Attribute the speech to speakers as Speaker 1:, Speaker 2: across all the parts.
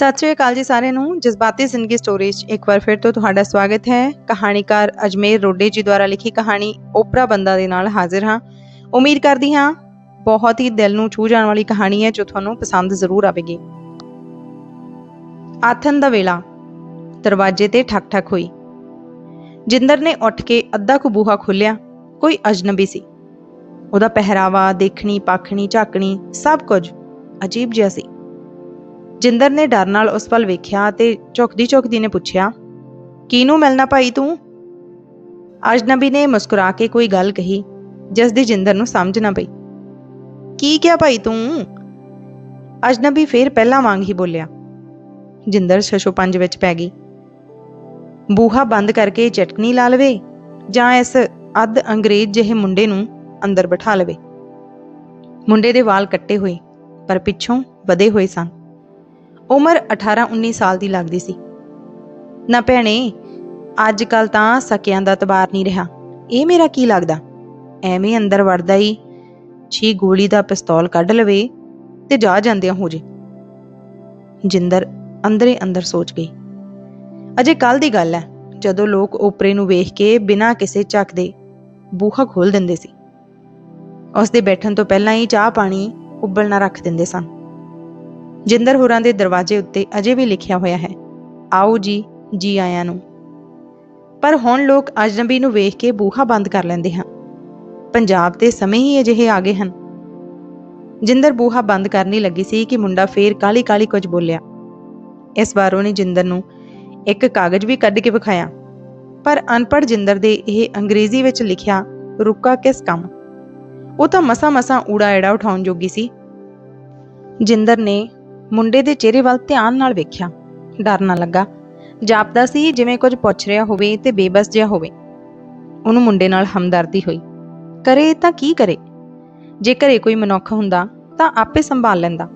Speaker 1: ਸਤਿ ਸ਼੍ਰੀ ਅਕਾਲ ਜੀ ਸਾਰਿਆਂ ਨੂੰ। ਜਜ਼ਬਾਤੀ ਜ਼ਿੰਦਗੀ ਸਟੋਰੀਜ਼ ਇੱਕ ਵਾਰ ਫਿਰ ਤੋਂ ਤੁਹਾਡਾ ਸਵਾਗਤ ਹੈ। ਕਹਾਣੀਕਾਰ ਅਜਮੇਰ ਰੋਡੇ ਜੀ ਦੁਆਰਾ ਲਿਖੀ ਕਹਾਣੀ ਓਪਰਾ ਬੰਦਾ ਦੇ ਨਾਲ ਹਾਜ਼ਰ ਹਾਂ। ਉਮੀਦ ਕਰਦੀ ਹਾਂ ਬਹੁਤ ਹੀ ਦਿਲ ਨੂੰ ਛੂ ਜਾਣ ਵਾਲੀ ਕਹਾਣੀ ਹੈ ਜੋ ਤੁਹਾਨੂੰ ਪਸੰਦ ਜ਼ਰੂਰ ਆਵੇਗੀ। ਆਥਨ ਦਾ ਵੇਲਾ। ਦਰਵਾਜ਼ੇ ਤੇ ਠਕ ਠਕ ਹੋਈ। ਜਿੰਦਰ ਨੇ ਉੱਠ ਕੇ ਅੱਧਾ ਕੁ ਬੂਹਾ ਖੋਲਿਆ ਕੋਈ ਅਜਨਬੀ ਸੀ। ਉਹਦਾ ਪਹਿਰਾਵਾ, ਦੇਖਣੀ, ਪਾਖਣੀ, ਝਾਕਣੀ ਸਭ ਕੁਝ ਅਜੀਬ ਜਿਹਾ ਸੀ। ਜਿੰਦਰ ਨੇ ਡਰ ਨਾਲ ਉਸ ਵੱਲ ਵੇਖਿਆ ਤੇ ਝੁਕਦੀ ਝੁਕਦੀ ਨੇ ਪੁੱਛਿਆ ਕਿਹਨੂੰ ਮਿਲਣਾ ਭਾਈ ਤੂੰ? ਅਜਨਬੀ ਨੇ ਮੁਸਕਰਾ ਕੇ ਕੋਈ ਗੱਲ ਕਹੀ, ਜਿਸ ਦੀ ਜਿੰਦਰ ਨੂੰ ਸਮਝ ਨਾ ਪਈ। ਕੀ ਕਿਹਾ ਭਾਈ ਤੂੰ? ਅਜਨਬੀ ਫੇਰ ਪਹਿਲਾਂ ਵਾਂਗ ਹੀ ਬੋਲਿਆ। ਜਿੰਦਰ ਛਸ਼ੋ ਪੰਜ ਵਿੱਚ ਪੈ ਗਈ। ਬੂਹਾ ਬੰਦ ਕਰਕੇ ਚਟਕਣੀ ਲਾ ਲਵੇ ਜਾਂ ਇਸ ਅੱਧ ਅੰਗਰੇਜ਼ ਜਿਹੇ ਮੁੰਡੇ ਨੂੰ ਅੰਦਰ ਬਿਠਾ ਲਵੇ। ਮੁੰਡੇ ਦੇ ਵਾਲ ਕੱਟੇ ਹੋਏ, ਪਰ ਪਿੱਛੋਂ ਵਧੇ ਹੋਏ ਸਨ। ਉਮਰ 18-19 ਸਾਲ ਦੀ ਲੱਗਦੀ ਸੀ। ਨਾ ਭੈਣੇ, ਅੱਜ ਕੱਲ ਤਾਂ ਸਕਿਆਂ ਦਾ ਤਬਾਰ ਨਹੀਂ ਰਿਹਾ। ਇਹ ਮੇਰਾ ਕੀ ਲੱਗਦਾ? ਐਵੇਂ ਅੰਦਰ ਵੜਦਾ ਹੀ ਛੀ ਗੋਲੀ ਦਾ ਪਿਸਤੌਲ ਕੱਢ ਲਵੇ ਤੇ ਜਾ ਜਾਂਦਿਆਂ ਹੋ ਜੇ। ਜਿੰਦਰ ਅੰਦਰੇ ਅੰਦਰ ਸੋਚ ਗਈ। ਅਜੇ ਕੱਲ ਦੀ ਗੱਲ ਹੈ ਜਦੋਂ ਲੋਕ ਉਪਰੇ ਨੂੰ ਵੇਖ ਕੇ ਬਿਨਾਂ ਕਿਸੇ ਝੱਕ ਦੇ ਬੂਹਾ ਖੋਲ ਦਿੰਦੇ ਸੀ। ਉਸ ਦੇ ਬੈਠਣ ਤੋਂ ਪਹਿਲਾਂ ਹੀ ਚਾਹ ਪਾਣੀ ਉਬਲਣਾ ਰੱਖ ਦਿੰਦੇ ਸਨ। ਜਿੰਦਰ ਹੋਰਾਂ ਦੇ ਦਰਵਾਜ਼ੇ ਉੱਤੇ ਅਜੇ ਵੀ ਲਿਖਿਆ ਹੋਇਆ ਹੈ, ਆਓ ਜੀ ਜੀ ਆਇਆਂ ਨੂੰ। ਪਰ ਹੁਣ ਲੋਕ ਅਜਨਬੀ ਨੂੰ ਵੇਖ ਕੇ ਬੂਹਾ ਬੰਦ ਕਰ ਲੈਂਦੇ ਹਨ। ਪੰਜਾਬ ਦੇ ਸਮੇਂ ਹੀ ਅਜਿਹੇ ਆ ਗਏ ਹਨ। ਜਿੰਦਰ ਬੂਹਾ ਬੰਦ ਕਰਨੀ ਲੱਗੀ ਸੀ ਕਿ ਮੁੰਡਾ ਫੇਰ ਕਾਲੀ ਕਾਲੀ ਕੁਝ ਬੋਲਿਆ। ਇਸ ਵਾਰ ਉਹਨੇ ਜਿੰਦਰ ਨੂੰ ਇੱਕ ਕਾਗਜ਼ ਵੀ ਕੱਢ ਕੇ ਵਿਖਾਇਆ। ਪਰ ਅਨਪੜ੍ਹ ਜਿੰਦਰ ਦੇ ਇਹ ਅੰਗਰੇਜ਼ੀ ਵਿੱਚ ਲਿਖਿਆ, ਰੁਕਾ ਕਿਸ ਕੰਮ? ਉਹ ਤਾਂ ਮਸਾ ਮਸਾ ਊੜਾ ਐੜਾ ਉਠਾਉਣ ਜੋਗੀ ਸੀ। ਜਿੰਦਰ ਨੇ ਮੁੰਡੇ ਦੇ ਚਿਹਰੇ ਵੱਲ ਧਿਆਨ ਨਾਲ ਵੇਖਿਆ। ਡਰ ਨਾ ਲੱਗਾ। ਜਾਪਦਾ ਸੀ, ਜਿਵੇਂ ਕੁਝ ਪੁੱਛ ਰਿਹਾ ਹੋਵੇ ਤੇ ਬੇਬਸ ਜਿਹਾ ਹੋਵੇ। ਉਹਨੂੰ ਮੁੰਡੇ ਨਾਲ ਹਮਦਰਦੀ ਹੋਈ। ਕਰੇ ਤਾਂ ਕੀ ਕਰੇ? ਜੇ ਘਰੇ ਕੋਈ ਮਨੁੱਖ ਹੁੰਦਾ, ਤਾਂ ਆਪੇ ਸੰਭਾਲ ਲੈਂਦਾ।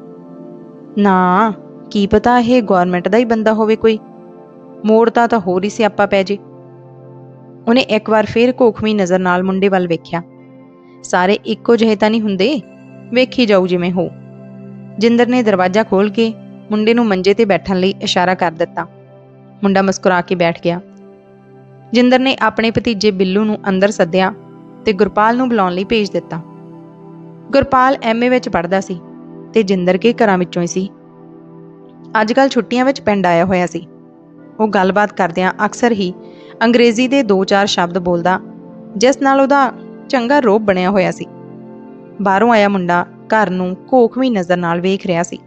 Speaker 1: ਨਾ, ਕੀ ਪਤਾ ਇਹ ਗਵਰਨਮੈਂਟ ਦਾ ਹੀ ਬੰਦਾ ਹੋਵੇ ਕੋਈ। ਮੋੜਤਾ ਤਾਂ ਹੋਰ ਹੀ ਸਿਆਪਾ ਪੈ ਜੇ। ਉਹਨੇ ਇੱਕ ਵਾਰ ਫੇਰ ਕੋਖਵੀਂ ਨਜ਼ਰ ਨਾਲ ਮੁੰਡੇ ਵੱਲ ਵੇਖਿਆ। ਸਾਰੇ ਇੱਕੋ ਜਿਹੇ ਤਾਂ ਨਹੀਂ ਹੁੰਦੇ। ਵੇਖੀ ਜਾਊ ਜਿਵੇਂ ਹੋ ਜਿੰਦਰ ਨੇ ਦਰਵਾਜ਼ਾ ਖੋਲ੍ਹ ਕੇ ਮੁੰਡੇ ਨੂੰ ਮੰਜੇ ਤੇ ਬੈਠਣ ਲਈ ਇਸ਼ਾਰਾ ਕਰ ਦਿੱਤਾ। ਮੁੰਡਾ ਮੁਸਕਰਾ ਕੇ ਬੈਠ ਗਿਆ। ਜਿੰਦਰ ਨੇ ਆਪਣੇ ਭਤੀਜੇ ਬਿੱਲੂ ਨੂੰ ਅੰਦਰ ਸੱਦਿਆ ਤੇ ਗੁਰਪਾਲ ਨੂੰ ਬੁਲਾਉਣ ਲਈ ਭੇਜ ਦਿੱਤਾ। ਗੁਰਪਾਲ ਐਮਏ ਵਿੱਚ ਪੜ੍ਹਦਾ ਸੀ ਤੇ ਜਿੰਦਰ ਕੇ ਘਰਾਂ ਵਿੱਚੋਂ ਹੀ ਸੀ। ਅੱਜਕੱਲ ਛੁੱਟੀਆਂ ਵਿੱਚ ਪਿੰਡ ਆਇਆ ਹੋਇਆ ਸੀ। ਉਹ ਗੱਲਬਾਤ ਕਰਦਿਆਂ ਅਕਸਰ ਹੀ ਅੰਗਰੇਜ਼ੀ ਦੇ 2-4 ਸ਼ਬਦ ਬੋਲਦਾ, ਜਿਸ ਨਾਲ ਉਹਦਾ ਚੰਗਾ ਰੋਬ ਬਣਿਆ ਹੋਇਆ ਸੀ। ਬਾਹਰੋਂ ਆਇਆ ਮੁੰਡਾ ਘਰ ਨੂੰ ਕੋਖਵੀਂ ਨਜ਼ਰ ਨਾਲ ਵੇਖ ਰਿਹਾ ਸੀ।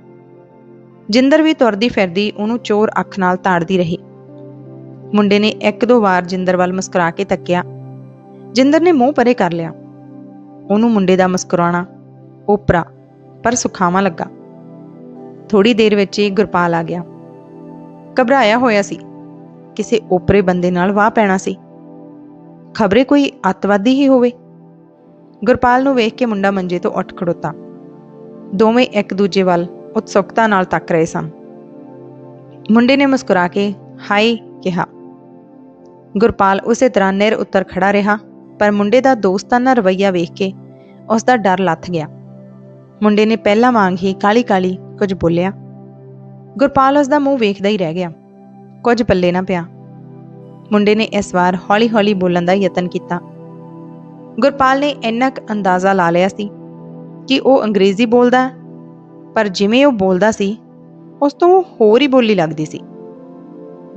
Speaker 1: ਜਿੰਦਰ ਵੀ ਤੁਰਦੀ ਫਿਰਦੀ ਉਹਨੂੰ ਚੋਰ ਅੱਖ ਨਾਲ ਤਾੜਦੀ ਰਹੀ। ਮੁੰਡੇ ਨੇ ਇੱਕ ਦੋ ਵਾਰ ਜਿੰਦਰ ਵੱਲ ਮੁਸਕਰਾ ਕੇ ਤੱਕਿਆ। ਜਿੰਦਰ ਨੇ ਮੂੰਹ ਪਰੇ ਕਰ ਲਿਆ। ਉਹਨੂੰ ਮੁੰਡੇ ਦਾ ਮੁਸਕਰਾਉਣਾ ਓਪਰਾ ਪਰ ਸੁਖਾਵਾਂ ਲੱਗਾ। ਥੋੜੀ ਦੇਰ ਵਿੱਚ ਹੀ ਗੁਰਪਾਲ ਆ ਗਿਆ। ਘਬਰਾਇਆ ਹੋਇਆ ਸੀ। ਕਿਸੇ ਓਪਰੇ ਬੰਦੇ ਨਾਲ ਵਾਹ ਪੈਣਾ ਸੀ। ਖਬਰੇ ਕੋਈ ਅੱਤਵਾਦੀ ਹੀ ਹੋਵੇ। ਗੁਰਪਾਲ ਨੂੰ ਵੇਖ ਕੇ ਮੁੰਡਾ ਮੰਜੇ ਤੋਂ ਉੱਠ ਖੜੋਤਾ। ਦੋਵੇਂ ਇੱਕ ਦੂਜੇ ਵੱਲ ਉਤਸੁਕਤਾ ਨਾਲ ਤੱਕ ਰਹੇ ਸਨ। ਮੁੰਡੇ ਨੇ ਮੁਸਕਰਾ ਕੇ ਹਾਈ ਕਿਹਾ। ਗੁਰਪਾਲ ਉਸੇ ਤਰ੍ਹਾਂ ਨਿਰ ਉੱਤਰ ਖੜਾ ਰਿਹਾ, ਪਰ ਮੁੰਡੇ ਦਾ ਦੋਸਤਾਨਾ ਰਵੱਈਆ ਵੇਖ ਕੇ ਉਸ ਦਾ ਡਰ ਲੱਥ ਗਿਆ। ਮੁੰਡੇ ਨੇ ਪਹਿਲਾਂ ਵਾਂਗ ਹੀ ਕਾਲੀ-ਕਾਲੀ ਕੁਝ ਬੋਲਿਆ। ਗੁਰਪਾਲ ਉਸ ਦਾ ਮੂੰਹ ਵੇਖਦਾ ਹੀ ਰਹਿ ਗਿਆ। ਕੁਝ ਪੱਲੇ ਨਾ ਪਿਆ। ਮੁੰਡੇ ਨੇ ਇਸ ਵਾਰ ਹੌਲੀ-ਹੌਲੀ ਬੋਲਣ ਦਾ ਯਤਨ ਕੀਤਾ। ਗੁਰਪਾਲ ਨੇ ਇੰਨਾ ਕੁ ਅੰਦਾਜ਼ਾ ਲਾ ਲਿਆ ਸੀ ਕਿ ਉਹ ਅੰਗਰੇਜ਼ੀ ਬੋਲਦਾ ਪਰ ਜਿਵੇਂ ਉਹ ਬੋਲਦਾ ਸੀ, ਉਸ ਤੋਂ ਹੋਰ ਹੀ ਬੋਲੀ ਲੱਗਦੀ ਸੀ।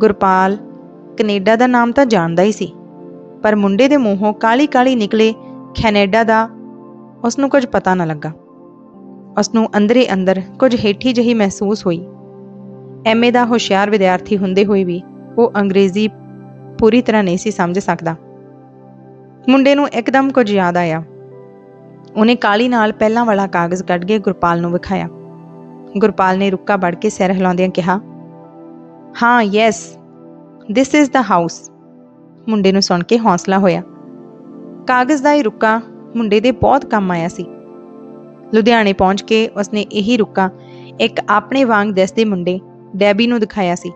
Speaker 1: ਗੁਰਪਾਲ ਕੈਨੇਡਾ ਦਾ ਨਾਮ ਤਾਂ ਜਾਣਦਾ ਹੀ ਸੀ, ਪਰ ਮੁੰਡੇ ਦੇ ਮੂੰਹੋਂ ਕਾਲੀ-ਕਾਲੀ ਨਿਕਲੇ ਕੈਨੇਡਾ ਦਾ ਉਸ ਨੂੰ ਕੁਝ ਪਤਾ ਨਾ ਲੱਗਾ। ਉਸ ਨੂੰ ਅੰਦਰੇ ਅੰਦਰ ਕੁਝ ਹੇਠੀ ਜਹੀ ਮਹਿਸੂਸ ਹੋਈ। ਐਮਏ ਦਾ ਹੁਸ਼ਿਆਰ ਵਿਦਿਆਰਥੀ ਹੁੰਦੇ ਹੋਏ ਵੀ ਉਹ ਅੰਗਰੇਜ਼ੀ ਪੂਰੀ ਤਰ੍ਹਾਂ ਨਹੀਂ ਸੀ ਸਮਝ ਸਕਦਾ। ਮੁੰਡੇ ਨੂੰ ਇੱਕਦਮ ਕੁਝ ਯਾਦ ਆਇਆ। ਉਹਨੇ ਕਾਲੀ ਨਾਲ ਪਹਿਲਾਂ ਵਾਲਾ ਕਾਗਜ਼ ਕੱਢ ਕੇ ਗੁਰਪਾਲ ਨੂੰ ਵਿਖਾਇਆ। ਗੁਰਪਾਲ ਨੇ ਰੁੱਕਾ ਵੜ ਕੇ ਸਿਰ ਹਿਲਾਉਂਦਿਆਂ ਕਿਹਾ, ਹਾਂ yes this is the house ਮੁੰਡੇ ਨੂੰ ਸੁਣ ਕੇ ਹੌਸਲਾ ਹੋਇਆ। ਕਾਗਜ਼ ਦਾ ਇਹ ਰੁੱਕਾ ਮੁੰਡੇ ਦੇ ਬਹੁਤ ਕੰਮ ਆਇਆ ਸੀ। ਲੁਧਿਆਣੇ ਪਹੁੰਚ ਕੇ ਉਸਨੇ ਇਹੀ ਰੁੱਕਾ ਇੱਕ ਆਪਣੇ ਵਾਂਗ ਦਿਸਦੇ ਮੁੰਡੇ ਡੈਬੀ ਨੂੰ ਦਿਖਾਇਆ ਸੀ।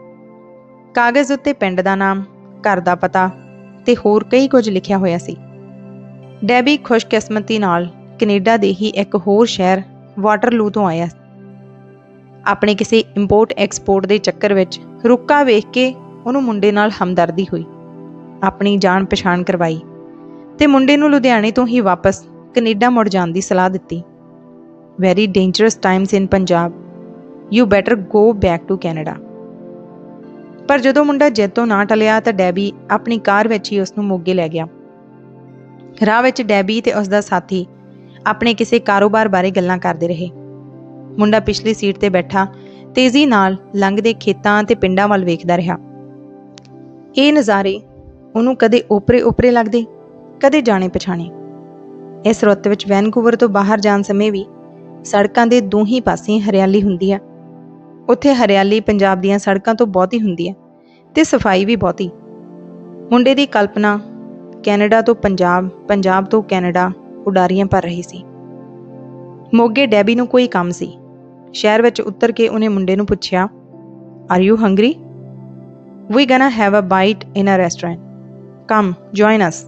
Speaker 1: ਕਾਗਜ਼ ਉੱਤੇ ਪਿੰਡ ਦਾ ਨਾਮ, ਘਰ ਦਾ ਪਤਾ ਤੇ ਹੋਰ ਕਈ ਕੁਝ ਲਿਖਿਆ ਹੋਇਆ ਸੀ। ਡੈਬੀ ਖੁਸ਼ਕਿਸਮਤੀ ਨਾਲ ਕੈਨੇਡਾ ਦੇ ਹੀ ਇੱਕ ਹੋਰ ਸ਼ਹਿਰ ਵਾਟਰਲੂ ਤੋਂ ਆਇਆ ਆਪਣੇ ਕਿਸੇ ਇੰਪੋਰਟ ਐਕਸਪੋਰਟ ਦੇ ਚੱਕਰ ਵਿੱਚ ਰੁੱਕਾ ਵੇਖ ਕੇ ਉਹਨੂੰ ਮੁੰਡੇ ਨਾਲ ਹਮਦਰਦੀ ਹੋਈ। ਆਪਣੀ ਜਾਣ ਪਛਾਣ ਕਰਵਾਈ ਤੇ ਮੁੰਡੇ ਨੂੰ ਲੁਧਿਆਣੇ ਤੋਂ ਹੀ ਵਾਪਸ ਕੈਨੇਡਾ ਮੁੜ ਜਾਣ ਦੀ ਸਲਾਹ ਦਿੱਤੀ। Very dangerous times in Punjab you better go back to Canada ਪਰ ਜਦੋਂ ਮੁੰਡਾ ਜੈਤੋਂ ਨਾ ਟਲਿਆ ਤਾਂ ਡੈਬੀ ਆਪਣੀ ਕਾਰ ਵਿੱਚ ਹੀ ਉਸ ਨੂੰ ਮੋਗੇ ਲੈ ਗਿਆ। ਰਾਹ ਵਿੱਚ ਡੈਬੀ ਤੇ ਉਸ ਦਾ ਸਾਥੀ ਆਪਣੇ ਕਿਸੇ ਕਾਰੋਬਾਰ ਬਾਰੇ ਗੱਲਾਂ ਕਰਦੇ ਰਹੇ। ਮੁੰਡਾ ਪਿਛਲੀ ਸੀਟ ਤੇ ਬੈਠਾ, ਤੇਜ਼ੀ ਨਾਲ ਲੰਘਦੇ ਖੇਤਾਂ ਤੇ ਪਿੰਡਾਂ ਵੱਲ ਵੇਖਦਾ ਰਿਹਾ। ਇਹ ਨਜ਼ਾਰੇ ਉਹਨੂੰ ਕਦੇ ਓਪਰੇ ਓਪਰੇ ਲੱਗਦੇ, ਕਦੇ ਜਾਣੇ ਪਛਾਣੇ। ਇਸ ਰੁੱਤ ਵਿੱਚ ਵੈਨਕੂਵਰ ਤੋਂ ਬਾਹਰ ਜਾਣ ਸਮੇਂ ਵੀ ਸੜਕਾਂ ਦੇ ਦੋਹੀਂ ਪਾਸੇ ਹਰਿਆਲੀ ਹੁੰਦੀ ਆ ਉੱਥੇ ਹਰਿਆਲੀ ਪੰਜਾਬ ਦੀਆਂ ਸੜਕਾਂ ਤੋਂ ਬਹੁਤੀ ਹੁੰਦੀ ਹੈ ਤੇ ਸਫ਼ਾਈ ਵੀ ਬਹੁਤੀ। ਮੁੰਡੇ ਦੀ ਕਲਪਨਾ ਕੈਨੇਡਾ ਤੋਂ ਪੰਜਾਬ ਪੰਜਾਬ ਤੋਂ ਕੈਨੇਡਾ ਉਡਾਰੀਆਂ ਭਰ ਰਹੀ ਸੀ। ਮੋਗੇ ਡੈਬੀ ਨੂੰ ਕੋਈ ਕੰਮ ਸੀ। ਸ਼ਹਿਰ ਵਿੱਚ ਉਤਰ ਕੇ ਉਹਨੇ ਮੁੰਡੇ ਨੂੰ ਪੁੱਛਿਆ are you hungry we gonna have a bite in a restaurant come join us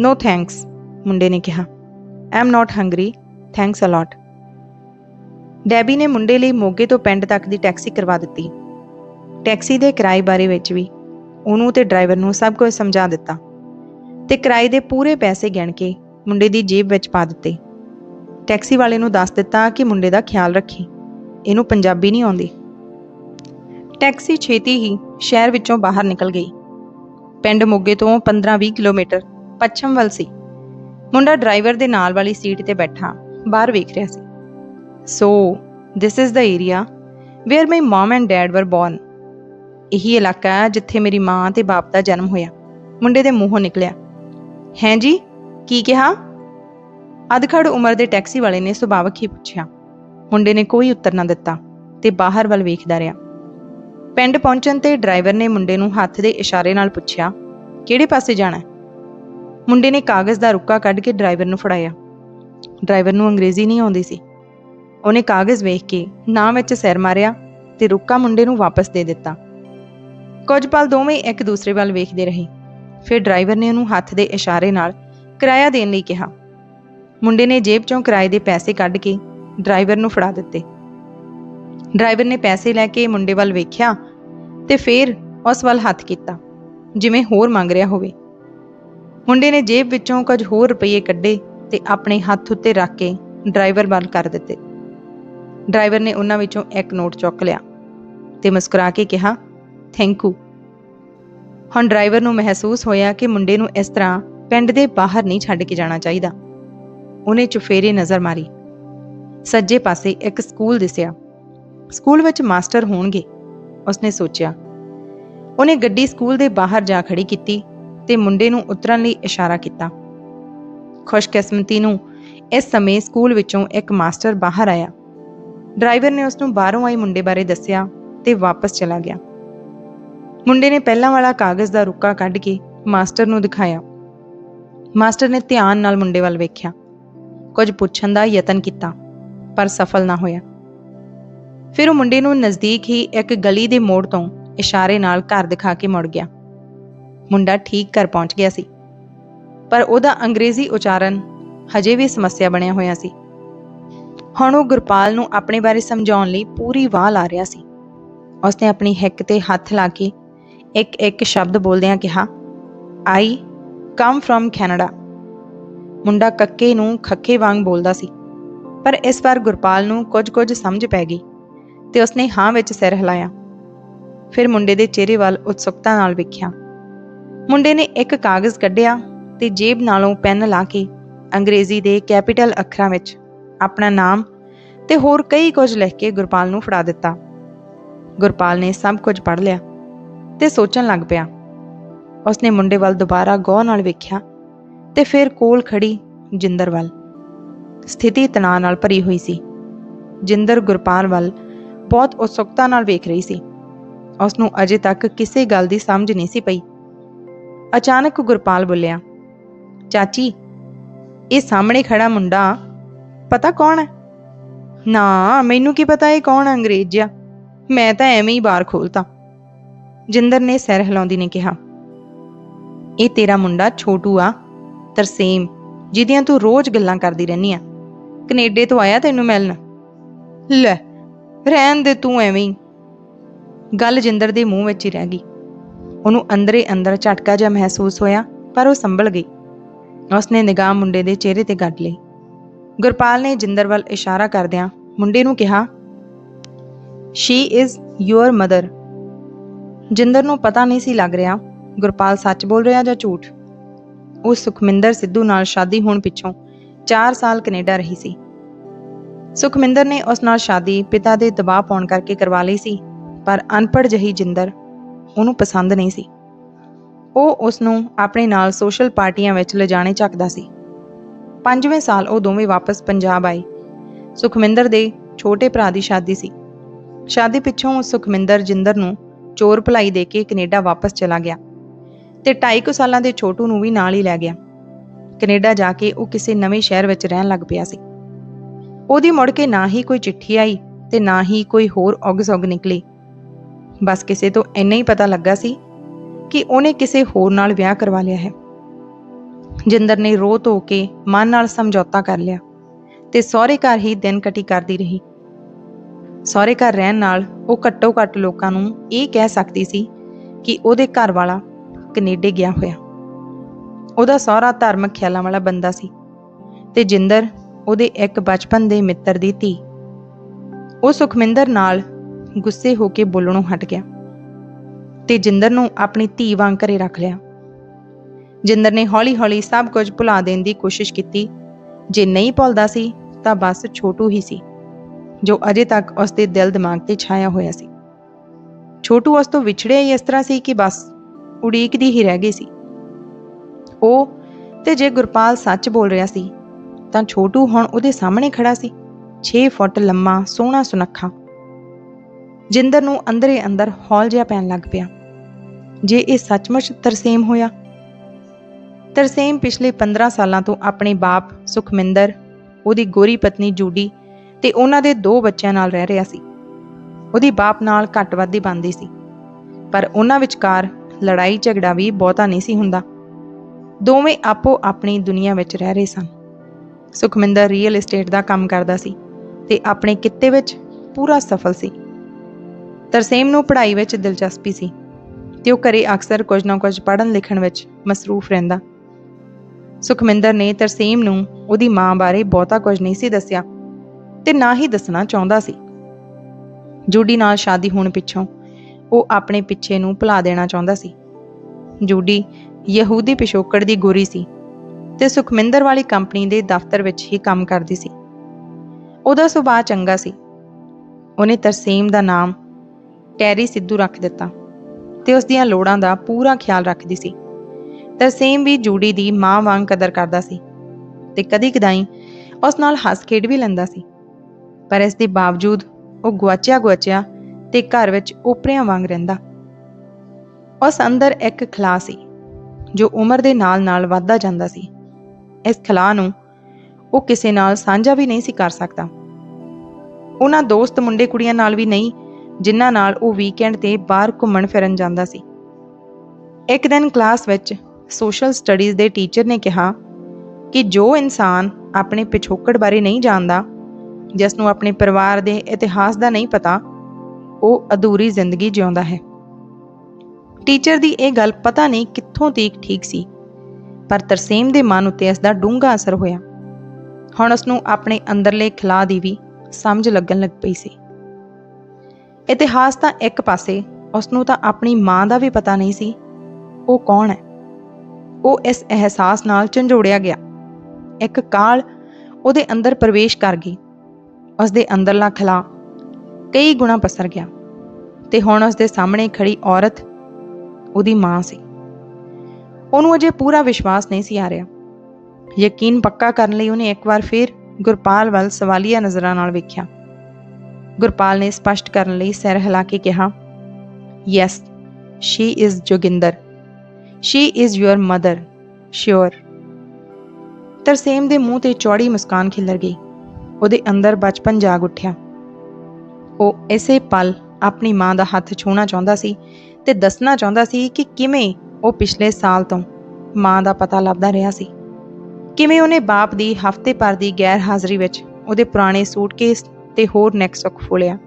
Speaker 1: no thanks ਮੁੰਡੇ ਨੇ ਕਿਹਾ। I am not hungry thanks a lot Debbie ਨੇ ਮੁੰਡੇ ਲਈ ਮੋਗੇ ਤੋਂ ਪਿੰਡ ਤੱਕ ਦੀ ਟੈਕਸੀ ਕਰਵਾ ਦਿੱਤੀ। ਟੈਕਸੀ ਦੇ ਕਿਰਾਏ ਬਾਰੇ ਵਿੱਚ ਵੀ ਉਹਨੂੰ ਤੇ ਡਰਾਈਵਰ ਨੂੰ ਸਭ ਕੁਝ ਸਮਝਾ ਦਿੱਤਾ ਤੇ ਕਿਰਾਏ ਦੇ ਪੂਰੇ ਪੈਸੇ ਗਿਣ ਕੇ ਮੁੰਡੇ ਦੀ ਜੇਬ ਵਿੱਚ ਪਾ ਦਿੱਤੇ। ਟੈਕਸੀ ਵਾਲੇ ਨੂੰ ਦੱਸ ਦਿੱਤਾ ਕਿ ਮੁੰਡੇ ਦਾ ਖਿਆਲ ਰੱਖੀ। ਇਹਨੂੰ ਪੰਜਾਬੀ ਨਹੀਂ ਆਉਂਦੀ। ਟੈਕਸੀ ਛੇਤੀ ਹੀ ਸ਼ਹਿਰ ਵਿੱਚੋਂ ਬਾਹਰ ਨਿਕਲ ਗਈ। ਪਿੰਡ ਮੋਗੇ ਤੋਂ 15-20 ਕਿਲੋਮੀਟਰ ਪੱਛਮ ਵੱਲ ਸੀ। ਮੁੰਡਾ ਡਰਾਈਵਰ ਦੇ ਨਾਲ ਵਾਲੀ ਸੀਟ ਤੇ ਬੈਠਾ, ਬਾਹਰ ਵੇਖ ਰਿਹਾ ਸੀ। So this is the area where my mom and dad were born. ਇਹੀ ਇਲਾਕਾ ਹੈ ਜਿੱਥੇ ਮੇਰੀ ਮਾਂ ਤੇ ਬਾਪ ਦਾ ਜਨਮ ਹੋਇਆ। ਮੁੰਡੇ ਦੇ ਮੂੰਹੋਂ ਨਿਕਲਿਆ। ਹੈਂ ਜੀ? ਕੀ ਕਿਹਾ? ਅਧਖੜ ਉਮਰ ਦੇ ਟੈਕਸੀ ਵਾਲੇ ਨੇ ਸੁਭਾਵਕ ਹੀ ਪੁੱਛਿਆ। ਮੁੰਡੇ ਨੇ ਕੋਈ ਉੱਤਰ ਨਾ ਦਿੱਤਾ ਤੇ ਬਾਹਰ ਵੱਲ ਵੇਖਦਾ ਰਿਹਾ। ਪਿੰਡ ਪਹੁੰਚਣ ਤੇ ਡਰਾਈਵਰ ਨੇ ਮੁੰਡੇ ਨੂੰ ਹੱਥ ਦੇ ਇਸ਼ਾਰੇ ਨਾਲ ਪੁੱਛਿਆ, ਕਿਹੜੇ ਪਾਸੇ ਜਾਣਾ ਮੁੰਡੇ ਨੇ ਕਾਗਜ਼ ਦਾ ਰੁੱਕਾ ਕੱਢ ਕੇ ਡਰਾਈਵਰ ਨੂੰ ਫੜਾਇਆ। ਡਰਾਈਵਰ ਨੂੰ ਅੰਗਰੇਜ਼ੀ ਨਹੀਂ ਆਉਂਦੀ ਸੀ। ਉਹਨੇ ਕਾਗਜ਼ ਵੇਖ ਕੇ ਨਾਂ ਵਿੱਚ ਸਿਰ ਮਾਰਿਆ ਤੇ ਰੁੱਕਾ ਮੁੰਡੇ ਨੂੰ ਵਾਪਸ ਦੇ ਦਿੱਤਾ। ਕੁਝ ਪਲ ਦੋਵੇਂ ਇੱਕ ਦੂਸਰੇ ਵੱਲ ਵੇਖਦੇ ਰਹੇ। ਫਿਰ ਡਰਾਈਵਰ ਨੇ ਉਹਨੂੰ ਹੱਥ ਦੇ ਇਸ਼ਾਰੇ ਨਾਲ ਕਿਰਾਇਆ ਦੇਣ ਲਈ ਕਿਹਾ। ਮੁੰਡੇ ਨੇ ਜੇਬ ਚੋਂ ਕਿਰਾਏ ਦੇ ਪੈਸੇ ਕੱਢ ਕੇ ਡਰਾਈਵਰ ਨੂੰ ਫੜਾ ਦਿੱਤੇ। ਡਰਾਈਵਰ ਨੇ ਪੈਸੇ ਲੈ ਕੇ ਮੁੰਡੇ ਵੱਲ ਵੇਖਿਆ ਤੇ ਫਿਰ ਉਸ ਵੱਲ ਹੱਥ ਕੀਤਾ, ਜਿਵੇਂ ਹੋਰ ਮੰਗ ਰਿਹਾ ਹੋਵੇ। ਮੁੰਡੇ ਨੇ ਜੇਬ ਵਿੱਚੋਂ ਕੁਝ ਹੋਰ ਰੁਪਏ ਕੱਢੇ ਤੇ ਆਪਣੇ ਹੱਥ ਉੱਤੇ ਰੱਖ ਕੇ ਡਰਾਈਵਰ ਵੱਲ ਕਰ ਦਿੱਤੇ। ਡਰਾਈਵਰ ਨੇ ਉਹਨਾਂ ਵਿੱਚੋਂ ਇੱਕ ਨੋਟ ਚੁੱਕ ਲਿਆ ਤੇ ਮੁਸਕਰਾ ਕੇ ਕਿਹਾ ਥੈਂਕ ਯੂ ਹੁਣ ਡਰਾਈਵਰ ਨੂੰ ਮਹਿਸੂਸ ਹੋਇਆ ਕਿ ਮੁੰਡੇ ਨੂੰ ਇਸ ਤਰ੍ਹਾਂ ਪਿੰਡ ਦੇ ਬਾਹਰ ਨਹੀਂ ਛੱਡ ਕੇ ਜਾਣਾ ਚਾਹੀਦਾ। ਉਹਨੇ ਚੁਫੇਰੇ ਨਜ਼ਰ ਮਾਰੀ। ਸੱਜੇ ਪਾਸੇ ਇੱਕ ਸਕੂਲ ਦਿਸਿਆ। ਸਕੂਲ ਵਿੱਚ ਮਾਸਟਰ ਹੋਣਗੇ, ਉਸਨੇ ਸੋਚਿਆ। ਉਹਨੇ ਗੱਡੀ ਸਕੂਲ ਦੇ ਬਾਹਰ ਜਾ ਖੜੀ ਕੀਤੀ ਤੇ ਮੁੰਡੇ ਨੂੰ ਉਤਰਨ ਲਈ ਇਸ਼ਾਰਾ ਕੀਤਾ। ਖੁਸ਼ਕਿਸਮਤੀ ਨੂੰ ਇਸ ਸਮੇਂ ਸਕੂਲ ਵਿੱਚੋਂ ਇੱਕ ਮਾਸਟਰ ਬਾਹਰ ਆਇਆ। ਡਰਾਈਵਰ ਨੇ ਉਸ ਨੂੰ ਬਾਹਰੋਂ ਆਏ ਮੁੰਡੇ ਬਾਰੇ ਦੱਸਿਆ ਤੇ ਵਾਪਸ ਚਲਾ ਗਿਆ। ਮੁੰਡੇ ਨੇ ਪਹਿਲਾਂ ਵਾਲਾ ਕਾਗਜ਼ ਦਾ ਰੁੱਕਾ ਕੱਢ ਕੇ ਮਾਸਟਰ ਨੂੰ ਦਿਖਾਇਆ। ਮਾਸਟਰ ਨੇ ਧਿਆਨ ਨਾਲ ਮੁੰਡੇ ਵੱਲ ਵੇਖਿਆ। ਕੁਝ ਪੁੱਛਣ ਦਾ ਯਤਨ ਕੀਤਾ, ਪਰ ਸਫਲ ਨਾ ਹੋਇਆ। ਫਿਰ ਉਹ ਮੁੰਡੇ ਨੂੰ ਨਜ਼ਦੀਕ ਹੀ ਇੱਕ ਗਲੀ ਦੇ ਮੋੜ ਤੋਂ ਇਸ਼ਾਰੇ ਨਾਲ ਘਰ ਦਿਖਾ ਕੇ ਮੁੜ ਗਿਆ। ਮੁੰਡਾ ਠੀਕ ਘਰ ਪਹੁੰਚ ਗਿਆ ਸੀ, ਪਰ ਉਹਦਾ ਅੰਗਰੇਜ਼ੀ ਉਚਾਰਨ ਹਜੇ ਵੀ ਸਮੱਸਿਆ ਬਣਿਆ ਹੋਇਆ ਸੀ। ਹੁਣ ਉਹ ਗੁਰਪਾਲ ਨੂੰ ਆਪਣੇ ਬਾਰੇ ਸਮਝਾਉਣ ਲਈ ਪੂਰੀ ਵਾਹ ਲਾ ਰਿਹਾ ਸੀ। ਉਸਨੇ ਆਪਣੀ ਹਿੱਕ ਤੇ ਹੱਥ ਲਾ ਕੇ ਇੱਕ ਇੱਕ ਸ਼ਬਦ ਬੋਲਦਿਆਂ ਕਿਹਾ, ਆਈ ਕਮ ਫਰਮ ਕੈਨੇਡਾ ਮੁੰਡਾ ਕੱਕੇ ਨੂੰ ਖੱਕੇ ਵਾਂਗ ਬੋਲਦਾ ਸੀ। ਪਰ ਇਸ ਵਾਰ ਗੁਰਪਾਲ ਨੂੰ ਕੁਝ ਕੁਝ ਸਮਝ ਪੈ ਗਈ ਤੇ ਉਸਨੇ ਹਾਂ ਵਿੱਚ ਸਿਰ ਹਿਲਾਇਆ। ਫਿਰ ਮੁੰਡੇ ਦੇ ਚਿਹਰੇ ਵੱਲ ਉਤਸੁਕਤਾ ਨਾਲ ਵੇਖਿਆ। ਮੁੰਡੇ ਨੇ ਇੱਕ ਕਾਗਜ਼ ਕੱਢਿਆ ਤੇ ਜੇਬ ਨਾਲੋਂ ਪੈਨ ਲਾ ਕੇ ਅੰਗਰੇਜ਼ੀ ਦੇ ਕੈਪੀਟਲ ਅੱਖਰਾਂ ਵਿੱਚ ਆਪਣਾ ਨਾਮ ਤੇ ਹੋਰ ਕਈ ਕੁਝ ਲਿਖ ਕੇ ਗੁਰਪਾਲ ਨੂੰ ਫੜਾ ਦਿੱਤਾ। ਗੁਰਪਾਲ ਨੇ ਸਭ ਕੁਝ ਪੜ੍ਹ ਲਿਆ ਤੇ ਸੋਚਣ ਲੱਗ ਪਿਆ ਉਸਨੇ ਮੁੰਡੇ ਵੱਲ ਦੁਬਾਰਾ ਗੌਰ ਨਾਲ ਵੇਖਿਆ ਤੇ ਫਿਰ ਕੋਲ ਖੜੀ ਜਿੰਦਰ ਵੱਲ। ਸਥਿਤੀ ਤਣਾਅ ਨਾਲ ਭਰੀ ਹੋਈ ਸੀ। ਜਿੰਦਰ ਗੁਰਪਾਲ ਵੱਲ ਬਹੁਤ ਉਤਸੁਕਤਾ ਨਾਲ ਵੇਖ ਰਹੀ ਸੀ। ਉਸ ਨੂੰ ਅਜੇ ਤੱਕ ਕਿਸੇ ਗੱਲ ਦੀ ਸਮਝ ਨਹੀਂ ਸੀ ਪਈ। ਅਚਾਨਕ ਗੁਰਪਾਲ ਬੋਲਿਆ, ਚਾਚੀ, ਇਹ ਸਾਹਮਣੇ ਖੜਾ ਮੁੰਡਾ ਪਤਾ ਕੌਣ ਹੈ? ਨਾ, ਮੈਨੂੰ ਕੀ ਪਤਾ ਇਹ ਕੌਣ ਅੰਗਰੇਜ਼ਿਆ? ਮੈਂ ਤਾਂ ਐਵੇਂ ਹੀ ਬਾਰ ਖੋਲਤਾ ਜਿੰਦਰ ਨੇ ਸਿਰ ਹਿਲਾਉਂਦੀ ਨੇ ਕਿਹਾ। ਇਹ ਤੇਰਾ ਮੁੰਡਾ ਛੋਟੂ ਆ, ਤਰਸੇਮ, ਜਿਹਦੀਆਂ ਤੂੰ ਰੋਜ਼ ਗੱਲਾਂ ਕਰਦੀ ਰਹਿਨੀ ਆ। ਕੈਨੇਡੇ ਤੋਂ ਆਇਆ ਤੈਨੂੰ ਮਿਲਣ? ਲੈ, ਰਹਿਣ ਦੇ ਤੂੰ ਐਵੇਂ ਹੀ। ਗੱਲ ਜਿੰਦਰ ਦੇ ਮੂੰਹ ਵਿੱਚ ਹੀ ਰਹਿ ਗਈ। ਉਹਨੂੰ ਅੰਦਰੇ ਅੰਦਰ ਝਟਕਾ ਜਿਹਾ ਮਹਿਸੂਸ ਹੋਇਆ, ਪਰ ਉਹ ਸੰਭਲ ਗਈ। ਉਸਨੇ ਨਿਗਾਹ ਮੁੰਡੇ ਦੇ ਚਿਹਰੇ ਤੇ ਗੱਡ ਲਈ। ਗੁਰਪਾਲ ਨੇ ਜਿੰਦਰ ਵੱਲ ਇਸ਼ਾਰਾ ਕਰਦਿਆਂ ਮੁੰਡੇ ਨੂੰ ਕਿਹਾ she is your mother Jinder ਨੂੰ ਪਤਾ ਨਹੀਂ ਸੀ ਲੱਗ ਰਿਹਾ ਗੁਰਪਾਲ ਸੱਚ ਬੋਲ ਰਿਹਾ ਜਾਂ ਝੂਠ? ਉਹ ਸੁਖਮਿੰਦਰ ਸਿੱਧੂ ਨਾਲ ਸ਼ਾਦੀ ਹੋਣ ਪਿੱਛੋਂ 4 ਸਾਲ ਕੈਨੇਡਾ ਰਹੀ ਸੀ। ਸੁਖਮਿੰਦਰ ਨੇ ਉਸ ਨਾਲ ਸ਼ਾਦੀ ਪਿਤਾ ਦੇ ਦਬਾਅ ਪਾਉਣ ਕਰਕੇ ਕਰਵਾ ਲਈ ਸੀ, ਪਰ ਅਨਪੜ੍ਹ ਜਹੀ ਜਿੰਦਰ ਉਹਨੂੰ ਪਸੰਦ ਨਹੀਂ ਸੀ। ਉਹ ਉਸ ਨੂੰ ਆਪਣੇ ਨਾਲ ਸੋਸ਼ਲ ਪਾਰਟੀਆਂ ਵਿੱਚ ਲਿਜਾਣੇ ਚੱਕਦਾ ਸੀ। ਪੰਜਵੇਂ ਸਾਲ ਉਹ ਦੋਵੇਂ ਵਾਪਸ ਪੰਜਾਬ ਆਏ। ਸੁਖਮਿੰਦਰ ਦੇ ਛੋਟੇ ਭਰਾ ਦੀ ਸ਼ਾਦੀ ਸੀ। ਸ਼ਾਦੀ ਪਿੱਛੋਂ ਸੁਖਮਿੰਦਰ ਜਿੰਦਰ ਨੂੰ ਚੋਰ ਭਲਾਈ ਦੇ ਕੇ ਕੈਨੇਡਾ ਵਾਪਸ ਚਲਾ ਗਿਆ। ਤੇ 2.5 ਸਾਲਾਂ ਦੇ ਛੋਟੂ ਨੂੰ ਵੀ ਨਾਲ ਹੀ ਲੈ ਗਿਆ। ਕੈਨੇਡਾ ਜਾ ਕੇ ਉਹ ਕਿਸੇ ਨਵੇਂ ਸ਼ਹਿਰ ਵਿੱਚ ਰਹਿਣ ਲੱਗ ਪਿਆ ਸੀ। ਉਹਦੀ ਮੁੜ ਕੇ ਨਾ ਹੀ ਕੋਈ ਚਿੱਠੀ ਆਈ ਤੇ ਨਾ ਹੀ ਕੋਈ ਹੋਰ ਔਗ-ਸੌਗ ਨਿਕਲੀ। ਬਸ ਕਿਸੇ ਤੋਂ ਇੰਨਾ ਹੀ ਪਤਾ ਲੱਗਾ ਸੀ ਕਿ ਉਹਨੇ ਕਿਸੇ ਹੋਰ ਨਾਲ ਵਿਆਹ ਕਰਵਾ ਲਿਆ ਹੈ। ਜਿੰਦਰ ਨੇ ਰੋ ਧੋ ਕੇ ਮਨ ਨਾਲ ਸਮਝੌਤਾ ਕਰ ਲਿਆ ਤੇ ਸਹੁਰੇ ਘਰ ਹੀ ਦਿਨ ਕਟੀ ਕਰਦੀ ਰਹੀ। ਸਹੁਰੇ ਘਰ ਰਹਿਣ ਨਾਲ ਉਹ ਘੱਟੋ ਘੱਟ ਲੋਕਾਂ ਨੂੰ ਇਹ ਕਹਿ ਸਕਦੀ ਸੀ ਕਿ ਉਹਦੇ ਘਰ ਵਾਲਾ ਕੈਨੇਡਾ ਗਿਆ ਹੋਇਆ। ਉਹਦਾ ਸਹੁਰਾ ਧਾਰਮਿਕ ਖਿਆਲਾਂ ਵਾਲਾ ਬੰਦਾ ਸੀ ਤੇ ਜਿੰਦਰ ਉਹਦੇ ਇੱਕ ਬਚਪਨ ਦੇ ਮਿੱਤਰ ਦੀ ਧੀ। ਉਹ ਸੁਖਮਿੰਦਰ ਨਾਲ ਗੁੱਸੇ ਹੋ ਕੇ ਬੋਲਣੋਂ ਹਟ ਗਿਆ ਤੇ ਜਿੰਦਰ ਨੂੰ ਆਪਣੀ ਧੀ ਵਾਂਗ ਘਰੇ ਰੱਖ ਲਿਆ। ਜਿੰਦਰ ਨੇ ਹੌਲੀ-ਹੌਲੀ ਸਭ ਕੁਝ ਭੁਲਾ ਦੇਣ ਦੀ ਕੋਸ਼ਿਸ਼ ਕੀਤੀ। ਜੇ ਨਹੀਂ ਭੁੱਲਦਾ ਸੀ ਤਾਂ ਬਸ ਛੋਟੂ ਹੀ ਸੀ, ਜੋ ਅਜੇ ਤੱਕ ਉਸ ਦੇ ਦਿਲ ਦਿਮਾਗ ਤੇ ਛਾਇਆ ਹੋਇਆ ਸੀ। ਛੋਟੂ ਉਸ ਤੋਂ ਵਿਛੜਿਆ ਹੀ ਇਸ ਤਰ੍ਹਾਂ ਸੀ ਕਿ ਬਸ ਉਡੀਕਦੀ ਹੀ ਰਹਿ ਗਈ ਸੀ। ਉਹ ਤੇ ਜੇ ਗੁਰਪਾਲ ਸੱਚ ਬੋਲ ਰਿਹਾ ਸੀ, ਤਾਂ ਛੋਟੂ ਹੁਣ ਉਹਦੇ ਸਾਹਮਣੇ ਖੜਾ ਸੀ। 6 ਫੁੱਟ ਲੰਮਾ, ਸੋਹਣਾ ਸੁਨੱਖਾ। ਜਿੰਦਰ ਨੂੰ ਅੰਦਰੇ ਅੰਦਰ ਹੌਲ ਜਿਹਾ ਪੈਣ ਲੱਗ ਪਿਆ। ਜੇ ਇਹ ਸੱਚਮੁੱਚ ਤਰਸੇਮ ਹੋਇਆ? ਤਰਸੇਮ ਪਿਛਲੇ 15 ਸਾਲਾਂ ਤੋਂ ਆਪਣੇ ਬਾਪ ਸੁਖਮਿੰਦਰ, ਉਹਦੀ ਗੋਰੀ ਪਤਨੀ ਜੂਡੀ ਤੇ ਉਹਨਾਂ ਦੇ ਦੋ ਬੱਚਿਆਂ ਨਾਲ ਰਹਿ ਰਿਹਾ ਸੀ। ਉਹਦੀ ਬਾਪ ਨਾਲ ਘੱਟ ਵੱਧ ਹੀ ਬੰਦੀ ਸੀ। ਪਰ ਉਹਨਾਂ ਵਿਚਕਾਰ ਲੜਾਈ ਝਗੜਾ ਵੀ ਬਹੁਤਾ ਨਹੀਂ ਸੀ ਹੁੰਦਾ। ਦੋਵੇਂ ਆਪੋ ਆਪਣੀ ਦੁਨੀਆ ਵਿੱਚ ਰਹਿ ਰਹੇ ਸਨ। ਸੁਖਮਿੰਦਰ ਰੀਅਲ ਏਸਟੇਟ ਦਾ ਕੰਮ ਕਰਦਾ ਸੀ ਤੇ ਆਪਣੇ ਕਿੱਤੇ ਵਿੱਚ ਪੂਰਾ ਸਫਲ ਸੀ। ਤਰਸੇਮ ਨੂੰ ਪੜ੍ਹਾਈ ਵਿੱਚ ਦਿਲਚਸਪੀ ਸੀ ਤੇ ਉਹ ਘਰੇ ਅਕਸਰ ਕੁਝ ਨਾ ਕੁਝ ਪੜ੍ਹਨ ਲਿਖਣ ਵਿੱਚ ਮਸਰੂਫ ਰਹਿੰਦਾ। ਸੁਖਮਿੰਦਰ ਨੇ ਤਰਸੇਮ ਨੂੰ ਉਹਦੀ ਮਾਂ ਬਾਰੇ ਬਹੁਤਾ ਕੁਝ ਨਹੀਂ ਸੀ ਦੱਸਿਆ ਤੇ ਨਾ ਹੀ ਦੱਸਣਾ ਚਾਹੁੰਦਾ ਸੀ। ਜੂਡੀ ਨਾਲ ਸ਼ਾਦੀ ਹੋਣ ਪਿੱਛੋਂ ਉਹ ਆਪਣੇ ਪਿੱਛੇ ਨੂੰ ਭੁਲਾ ਦੇਣਾ ਚਾਹੁੰਦਾ ਸੀ। ਜੂਡੀ ਯਹੂਦੀ ਪਿਸ਼ੋਕੜ ਦੀ ਗੋਰੀ ਸੀ ਤੇ ਸੁਖਮਿੰਦਰ ਵਾਲੀ ਕੰਪਨੀ ਦੇ ਦਫ਼ਤਰ ਵਿੱਚ ਹੀ ਕੰਮ ਕਰਦੀ ਸੀ। ਉਹਦਾ ਸੁਭਾਅ ਚੰਗਾ ਸੀ। ਉਹਨੇ ਤਰਸੇਮ ਦਾ ਨਾਮ ਟੈਰੀ ਸਿੱਧੂ ਰੱਖ ਦਿੱਤਾ ਤੇ ਉਸ ਦੀਆਂ ਲੋੜਾਂ ਦਾ ਪੂਰਾ ਖਿਆਲ ਰੱਖਦੀ ਸੀ। ਤਰਸੇਮ ਵੀ ਜੂੜੀ ਦੀ ਮਾਂ ਵਾਂਗ ਕਦਰ ਕਰਦਾ ਸੀ ਤੇ ਕਦੀ ਕਦਾਈ ਉਸ ਨਾਲ ਹੱਸ ਖੇਡ ਵੀ ਲੈਂਦਾ ਸੀ। ਪਰ ਇਸ ਦੇ ਬਾਵਜੂਦ ਉਹ ਗੁਆਚਿਆ ਗੁਆਚਿਆ ਤੇ ਘਰ ਵਿੱਚ ਓਪਰਿਆਂ ਵਾਂਗ ਰਹਿੰਦਾ। ਉਸ ਅੰਦਰ ਇੱਕ ਖਲਾ ਸੀ, ਜੋ ਉਮਰ ਦੇ ਨਾਲ-ਨਾਲ ਵੱਧਦਾ ਜਾਂਦਾ ਸੀ। ਇਸ ਖਲਾ ਨੂੰ ਉਹ ਕਿਸੇ ਨਾਲ ਸਾਂਝਾ ਵੀ ਨਹੀਂ ਸੀ ਕਰ ਸਕਦਾ। ਉਹਨਾਂ ਦੋਸਤ ਮੁੰਡੇ ਕੁੜੀਆਂ ਨਾਲ ਵੀ ਨਹੀਂ, ਜਿਨ੍ਹਾਂ ਨਾਲ ਉਹ ਵੀਕਐਂਡ ਤੇ ਬਾਹਰ ਘੁੰਮਣ ਫਿਰਨ ਜਾਂਦਾ ਸੀ। ਇੱਕ ਦਿਨ ਕਲਾਸ ਵਿੱਚ ਸੋਸ਼ਲ ਸਟੱਡੀਜ਼ ਦੇ ਟੀਚਰ ਨੇ ਕਿਹਾ ਕਿ ਜੋ ਇਨਸਾਨ ਆਪਣੇ ਪਿਛੋਕੜ ਬਾਰੇ ਨਹੀਂ ਜਾਣਦਾ, ਜਿਸ ਨੂੰ ਆਪਣੇ ਪਰਿਵਾਰ ਦੇ ਇਤਿਹਾਸ ਦਾ ਨਹੀਂ ਪਤਾ ਉਹ ਅਧੂਰੀ ਜ਼ਿੰਦਗੀ ਜਿਉਂਦਾ ਹੈ। ਟੀਚਰ ਦੀ ਇਹ ਗੱਲ ਪਤਾ ਨਹੀਂ ਕਿੱਥੋਂ ਤੀਕ ਠੀਕ ਸੀ, ਪਰ ਤਰਸੇਮ ਦੇ ਮਨ ਉੱਤੇ ਇਸ ਦਾ ਡੂੰਘਾ ਅਸਰ ਹੋਇਆ। ਹੁਣ ਉਸ ਨੂੰ ਆਪਣੇ ਅੰਦਰਲੇ ਖਲਾ ਦੀ ਵੀ ਸਮਝ ਲੱਗਣ ਲੱਗ ਪਈ ਸੀ। ਇਤਿਹਾਸ ਤਾਂ ਇੱਕ ਪਾਸੇ ਉਸ ਨੂੰ ਤਾਂ ਆਪਣੀ ਮਾਂ ਦਾ ਵੀ ਪਤਾ ਨਹੀਂ ਸੀ, ਉਹ ਕੌਣ ਹੈ? ਉਹ ਇਸ ਅਹਿਸਾਸ ਨਾਲ ਝੰਜੋੜਿਆ ਗਿਆ। ਇੱਕ ਕਾਲ ਉਹਦੇ ਅੰਦਰ ਪ੍ਰਵੇਸ਼ ਕਰ ਗਈ। ਉਸ ਦੇ ਅੰਦਰਲਾ ਖਲਾ ਕਈ ਗੁਣਾ ਪਸਰ ਗਿਆ ਤੇ ਹੁਣ ਉਸ ਦੇ ਸਾਹਮਣੇ ਖੜੀ ਔਰਤ ਉਹਦੀ ਮਾਂ ਸੀ। ਉਹਨੂੰ ਅਜੇ ਪੂਰਾ ਵਿਸ਼ਵਾਸ ਨਹੀਂ ਸੀ ਆ ਰਿਹਾ। ਯਕੀਨ ਪੱਕਾ ਕਰਨ ਲਈ ਉਹਨੇ ਇੱਕ ਵਾਰ ਫਿਰ ਗੁਰਪਾਲ ਵੱਲ ਸਵਾਲੀਆ ਨਜ਼ਰਾਂ ਨਾਲ ਵੇਖਿਆ। ਗੁਰਪਾਲ ਨੇ ਸਪਸ਼ਟ ਕਰਨ ਲਈ ਸਿਰ ਹਿਲਾ ਕੇ ਕਿਹਾ yes she is Joginder. She is your mother sure Tarsem ਦੇ ਮੂੰਹ ਤੇ ਚੌੜੀ ਮੁਸਕਾਨ ਖਿਲਰ ਗਈ। ਉਹਦੇ ਅੰਦਰ ਬਚਪਨ ਜਾਗ ਉੱਠਿਆ। ਉਹ ਇਸੇ ਪਲ ਆਪਣੀ ਮਾਂ ਦਾ ਹੱਥ ਛੂਹਣਾ ਚਾਹੁੰਦਾ ਸੀ ਤੇ ਦੱਸਣਾ ਚਾਹੁੰਦਾ ਸੀ ਕਿ ਕਿਵੇਂ ਉਹ ਪਿਛਲੇ ਸਾਲ ਤੋਂ ਮਾਂ ਦਾ ਪਤਾ ਲੱਭਦਾ ਰਿਹਾ ਸੀ। ਕਿਵੇਂ ਉਹਨੇ ਬਾਪ ਦੀ ਹਫ਼ਤੇ ਭਰ ਦੀ ਗੈਰ ਹਾਜ਼ਰੀ ਵਿੱਚ ਉਹਦੇ ਪੁਰਾਣੇ ਸੂਟਕੇਸ ਤੇ ਹੋਰ ਨੈਕਸਟ ਫੋਲਿਆ।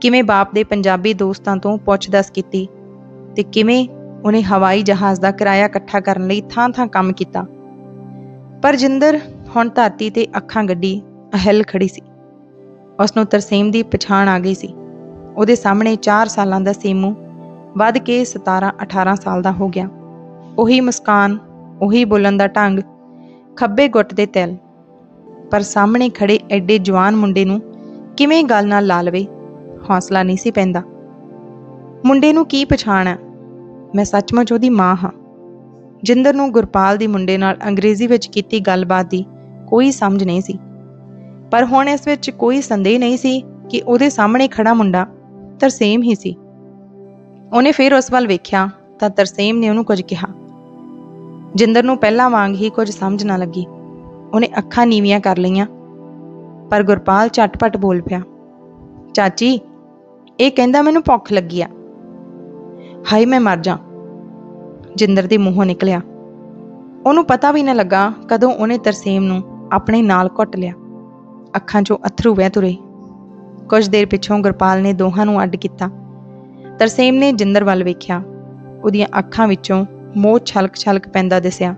Speaker 1: ਕਿਵੇਂ ਬਾਪ ਦੇ ਪੰਜਾਬੀ ਦੋਸਤਾਂ ਤੋਂ ਪੁੱਛ-ਦੱਸ ਕੀਤੀ ਤੇ ਕਿਵੇਂ ਉਹਨੇ ਹਵਾਈ ਜਹਾਜ਼ ਦਾ ਕਿਰਾਇਆ ਇਕੱਠਾ ਕਰਨ ਲਈ ਥਾਂ-ਥਾਂ ਕੰਮ ਕੀਤਾ। ਪਰ ਜਿੰਦਰ ਹੁਣ ਧਰਤੀ ਤੇ ਅੱਖਾਂ ਗੱਡੀ ਅਹਿਲ ਖੜੀ ਸੀ। ਉਸ ਨੂੰ ਤਰਸੇਮ ਦੀ ਪਛਾਣ ਆ ਗਈ ਸੀ। ਉਹਦੇ ਸਾਹਮਣੇ 4 ਸਾਲਾਂ ਦਾ ਸੇਮੂ ਵੱਧ ਕੇ 17-18 ਸਾਲ ਦਾ ਹੋ ਗਿਆ। ਉਹੀ ਮੁਸਕਾਨ, ਉਹੀ ਬੋਲਣ ਦਾ ਢੰਗ, ਖੱਬੇ ਗੁੱਟ ਦੇ ਤਿਲ। ਪਰ ਸਾਹਮਣੇ ਖੜੇ ਐਡੇ ਜਵਾਨ ਮੁੰਡੇ ਨੂੰ ਕਿਵੇਂ ਗੱਲ ਨਾਲ ਲਾ ਲਵੇ, ਹੌਸਲਾ ਨਹੀਂ ਸੀ ਪੈਂਦਾ। ਮੁੰਡੇ ਨੂੰ ਕੀ ਪਛਾਣ ਹੈ ਮੈਂ ਸੱਚਮੁੱਚ ਉਹਦੀ ਮਾਂ ਹਾਂ। ਜਿੰਦਰ ਨੂੰ ਗੁਰਪਾਲ ਦੀ ਮੁੰਡੇ ਨਾਲ ਅੰਗਰੇਜ਼ੀ ਵਿੱਚ ਕੀਤੀ ਗੱਲਬਾਤ ਦੀ ਕੋਈ ਸਮਝ ਨਹੀਂ ਸੀ। ਪਰ ਹੁਣ ਇਸ ਵਿੱਚ ਕੋਈ ਸੰਦੇਹ ਨਹੀਂ ਸੀ ਕਿ ਉਹਦੇ ਸਾਹਮਣੇ ਖੜਾ ਮੁੰਡਾ ਤਰਸੇਮ ਹੀ ਸੀ। ਉਹਨੇ ਫਿਰ ਉਸ ਵੱਲ ਵੇਖਿਆ ਤਾਂ ਤਰਸੇਮ ਨੇ ਉਹਨੂੰ ਕੁਝ ਕਿਹਾ। ਜਿੰਦਰ ਨੂੰ ਪਹਿਲਾਂ ਵਾਂਗ ਹੀ ਕੁਝ ਸਮਝ ਨਾ ਲੱਗੀ। ਉਹਨੇ ਅੱਖਾਂ ਨੀਵੀਆਂ ਕਰ ਲਈਆਂ, ਪਰ ਗੁਰਪਾਲ ਝਟਪਟ ਬੋਲ ਪਿਆ, ਚਾਚੀ, ਇਹ ਕਹਿੰਦਾ ਮੈਨੂੰ ਭੁੱਖ ਲੱਗੀ ਆ। ਹਾਏ, ਮੈਂ ਮਰ ਜਾ। ਜਿੰਦਰ ਦੇ ਮੂੰਹੋਂ ਨਿਕਲਿਆ। ਉਹਨੂੰ ਪਤਾ ਵੀ ਨਾ ਲੱਗਾ ਕਦੋਂ ਉਹਨੇ ਤਰਸੇਮ ਨੂੰ ਆਪਣੇ ਨਾਲ ਘੁੱਟ ਲਿਆ। ਅੱਖਾਂ 'ਚੋਂ ਅਥਰੂ ਵਹਿ ਤੁਰੇ। ਕੁਝ ਦੇਰ ਪਿੱਛੋਂ ਗੁਰਪਾਲ ਨੇ ਦੋਹਾਂ ਨੂੰ ਅੱਡ ਕੀਤਾ। ਤਰਸੇਮ ਨੇ ਜਿੰਦਰ ਵੱਲ ਵੇਖਿਆ। ਉਹਦੀਆਂ ਅੱਖਾਂ ਵਿੱਚੋਂ ਮੋਹ ਛਲਕ-ਛਲਕ ਪੈਂਦਾ ਦਿਸਿਆ।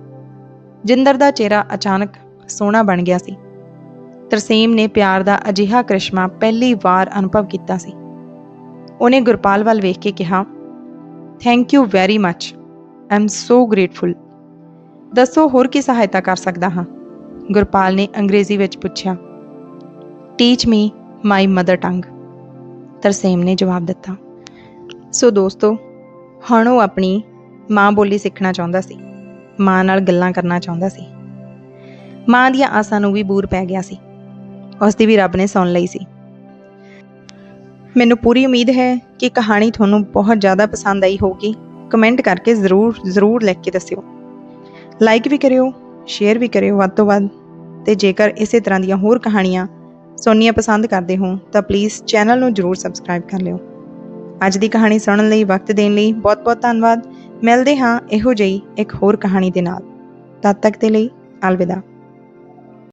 Speaker 1: ਜਿੰਦਰ ਦਾ ਚਿਹਰਾ ਅਚਾਨਕ ਸੋਹਣਾ ਬਣ ਗਿਆ ਸੀ। ਤਰਸੇਮ ਨੇ ਪਿਆਰ ਦਾ ਅਜਿਹਾ ਕ੍ਰਿਸ਼ਮਾ ਪਹਿਲੀ ਵਾਰ ਅਨੁਭਵ ਕੀਤਾ ਸੀ। ਉਹਨੇ ਗੁਰਪਾਲ ਵੱਲ ਵੇਖ ਕੇ ਕਿਹਾ thank you very much I am so grateful ਦੱਸੋ ਹੋਰ ਕੀ ਸਹਾਇਤਾ ਕਰ ਸਕਦਾ ਹਾਂ? ਗੁਰਪਾਲ ਨੇ ਅੰਗਰੇਜ਼ੀ ਵਿੱਚ ਪੁੱਛਿਆ। Teach me my mother tongue Tarsem ਨੇ ਜਵਾਬ ਦਿੱਤਾ। ਸੋ ਦੋਸਤੋ, ਹੁਣ ਉਹ ਆਪਣੀ ਮਾਂ ਬੋਲੀ ਸਿੱਖਣਾ ਚਾਹੁੰਦਾ ਸੀ। ਮਾਂ ਨਾਲ ਗੱਲਾਂ ਕਰਨਾ ਚਾਹੁੰਦਾ ਸੀ। ਮਾਂ ਦੀਆਂ ਆਸਾਂ ਨੂੰ ਵੀ ਬੂਰ ਪੈ ਗਿਆ ਸੀ। ਉਸ ਦੀ ਵੀ ਰੱਬ ਨੇ ਸੁਣ ਲਈ ਸੀ। ਮੈਨੂੰ ਪੂਰੀ ਉਮੀਦ ਹੈ ਕਿ ਕਹਾਣੀ ਤੁਹਾਨੂੰ ਬਹੁਤ ਜ਼ਿਆਦਾ ਪਸੰਦ ਆਈ ਹੋਊਗੀ। ਕਮੈਂਟ ਕਰਕੇ ਜ਼ਰੂਰ ਜ਼ਰੂਰ ਲਿਖ ਕੇ ਦੱਸਿਓ। ਲਾਈਕ ਵੀ ਕਰਿਓ ਸ਼ੇਅਰ ਵੀ ਕਰਿਓ ਵੱਧ ਤੋਂ ਵੱਧ। ਤੇ ਜੇਕਰ ਇਸੇ ਤਰ੍ਹਾਂ ਦੀਆਂ ਹੋਰ ਕਹਾਣੀਆਂ ਸੁਣਨੀਆਂ ਪਸੰਦ ਕਰਦੇ ਹੋ ਤਾਂ ਪਲੀਜ਼ ਚੈਨਲ ਨੂੰ ਜ਼ਰੂਰ ਸਬਸਕ੍ਰਾਈਬ ਕਰ ਲਿਓ। ਅੱਜ ਦੀ ਕਹਾਣੀ ਸੁਣਨ ਲਈ ਵਕਤ ਦੇਣ ਲਈ ਬਹੁਤ-ਬਹੁਤ ਧੰਨਵਾਦ। ਮਿਲਦੇ ਹਾਂ ਇਹੋ ਜਿਹੀ ਇੱਕ ਹੋਰ ਕਹਾਣੀ ਦੇ ਨਾਲ। ਤਦ ਤੱਕ ਦੇ ਲਈ ਅਲਵਿਦਾ।